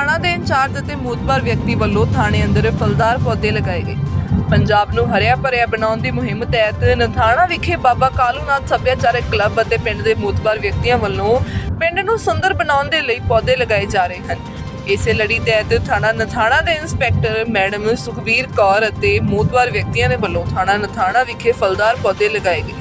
Incharge ਅਤੇ ਮੂਤਬਰ ਵਿਅਕਤੀ ਵੱਲੋਂ ਥਾਣੇ ਅੰਦਰ ਫਲਦਾਰ ਪੌਦੇ ਲਗਾਏ ਗਏ। ਪੰਜਾਬ ਨੂੰ ਹਰਿਆ ਭਰਿਆ ਬਣਾਉਣ ਦੀ ਮੁਹਿੰਮ ਤਹਿਤ ਨਥਾਣਾ ਵਿਖੇ ਬਾਬਾ ਕਾਲੂਨਾਥ ਸੱਭਿਆਚਾਰਕ ਕਲੱਬ ਅਤੇ ਪਿੰਡ ਦੇ ਮੂਤਬਰ ਵਿਅਕਤੀਆਂ ਵੱਲੋਂ ਪਿੰਡ ਨੂੰ ਸੁੰਦਰ ਬਣਾਉਣ ਦੇ ਲਈ ਪੌਦੇ ਲਗਾਏ ਜਾ ਰਹੇ ਹਨ। ਇਸੇ ਲੜੀ ਤਹਿਤ ਥਾਣਾ ਨਥਾਣਾ ਦੇ ਇੰਸਪੈਕਟਰ ਮੈਡਮ ਸੁਖਬੀਰ ਕੌਰ ਅਤੇ ਮੂਤਬਰ ਵਿਅਕਤੀਆਂ ਦੇ ਵੱਲੋਂ ਥਾਣਾ ਨਥਾਣਾ ਵਿਖੇ ਫਲਦਾਰ ਪੌਦੇ ਲਗਾਏ ਗਏ।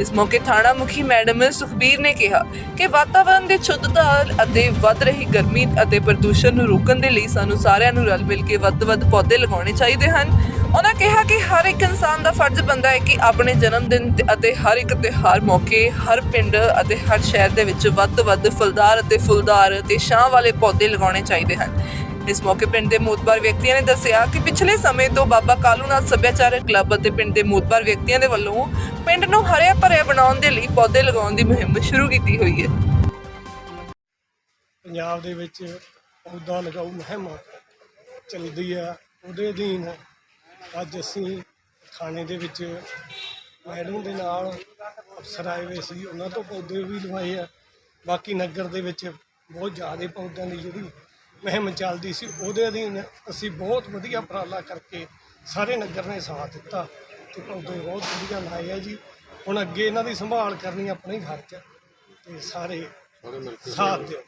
ਇਸ ਮੌਕੇ ਥਾਣਾ ਮੁਖੀ ਮੈਡਮ ਸੁਖਬੀਰ ਨੇ ਕਿਹਾ ਕਿ ਵਾਤਾਵਰਣ ਦੀ ਸ਼ੁੱਧਤਾ ਅਤੇ ਵੱਧ ਰਹੀ ਗਰਮੀ ਅਤੇ ਪ੍ਰਦੂਸ਼ਣ ਨੂੰ ਰੋਕਣ ਦੇ ਲਈ ਸਾਨੂੰ ਸਾਰਿਆਂ ਨੂੰ ਰਲ ਮਿਲ ਕੇ ਵੱਧ-ਵੱਧ ਪੌਦੇ ਲਗਾਉਣੇ ਚਾਹੀਦੇ ਹਨ। ਉਹਨਾਂ ਕਿਹਾ ਕਿ ਹਰ ਇੱਕ ਇਨਸਾਨ ਦਾ ਫਰਜ਼ ਬਣਦਾ ਹੈ ਕਿ ਆਪਣੇ ਜਨਮ ਦਿਨ ਅਤੇ ਹਰ ਇੱਕ ਤਿਉਹਾਰ ਮੌਕੇ ਹਰ ਪਿੰਡ ਅਤੇ ਹਰ ਸ਼ਹਿਰ ਦੇ ਵਿੱਚ ਵੱਧ ਤੋਂ ਵੱਧ ਫਲਦਾਰ ਅਤੇ ਫੁੱਲਦਾਰ ਅਤੇ ਛਾਂ ਵਾਲੇ ਪੌਦੇ ਲਗਾਉਣੇ ਚਾਹੀਦੇ ਹਨ। ਇਸ ਮੌਕੇ ਪਿੰਡ ਦੇ ਮੋਤਬਾਰ ਵਿਅਕਤੀਆਂ ਨੇ ਦੱਸਿਆ ਕਿ ਪਿਛਲੇ ਸਮੇਂ ਤੋਂ ਬਾਬਾ ਕਾਲੂਨਾਥ ਸੱਭਿਆਚਾਰਕ ਕਲੱਬ ਅਤੇ ਪਿੰਡ ਦੇ ਮੋਤਬਾਰ ਵਿਅਕਤੀਆਂ ਦੇ ਵੱਲੋਂ ਪਿੰਡ ਨੂੰ ਹਰਿਆ ਭਰਿਆ ਬਣਾਉਣ ਦੇ ਲਈ ਪੌਦੇ ਲਗਾਉਣ ਦੀ ਮੁਹਿੰਮ ਸ਼ੁਰੂ ਕੀਤੀ ਹੋਈ ਹੈ। ਪੰਜਾਬ ਦੇ ਵਿੱਚ ਪੌਦਾ ਲਗਾਓ ਮੁਹਿੰਮ ਚੱਲਦੀ ਆ। ਉਹਦੇ ਅਧੀਨ ਅੱਜ ਅਸੀਂ ਥਾਣੇ ਦੇ ਵਿੱਚ ਮੈਡਮ ਦੇ ਨਾਲ ਅਫਸਰ ਆਏ ਹੋਏ ਸੀ। ਉਹਨਾਂ ਤੋਂ ਪੌਦੇ ਵੀ ਲਵਾਏ ਆ। ਬਾਕੀ ਨਗਰ ਦੇ ਵਿੱਚ ਬਹੁਤ ਜ਼ਿਆਦਾ ਪੌਦਿਆਂ ਦੀ ਜਿਹੜੀ ਮੁਹਿੰਮ ਚੱਲਦੀ ਸੀ ਉਹਦੇ ਅਧੀਨ ਅਸੀਂ ਬਹੁਤ ਵਧੀਆ ਉਪਰਾਲਾ ਕਰਕੇ ਸਾਰੇ ਨਗਰ ਨੇ ਸਾਥ ਦਿੱਤਾ ਤੇ ਪੌਦੇ ਬਹੁਤ ਵਧੀਆ ਲਾਏ ਆ ਜੀ। ਹੁਣ ਅੱਗੇ ਇਹਨਾਂ ਦੀ ਸੰਭਾਲ ਕਰਨੀ ਆਪਣੇ ਹੀ ਹੱਥ 'ਚ ਤੇ ਸਾਰੇ ਸਾਥ ਦਿਓ।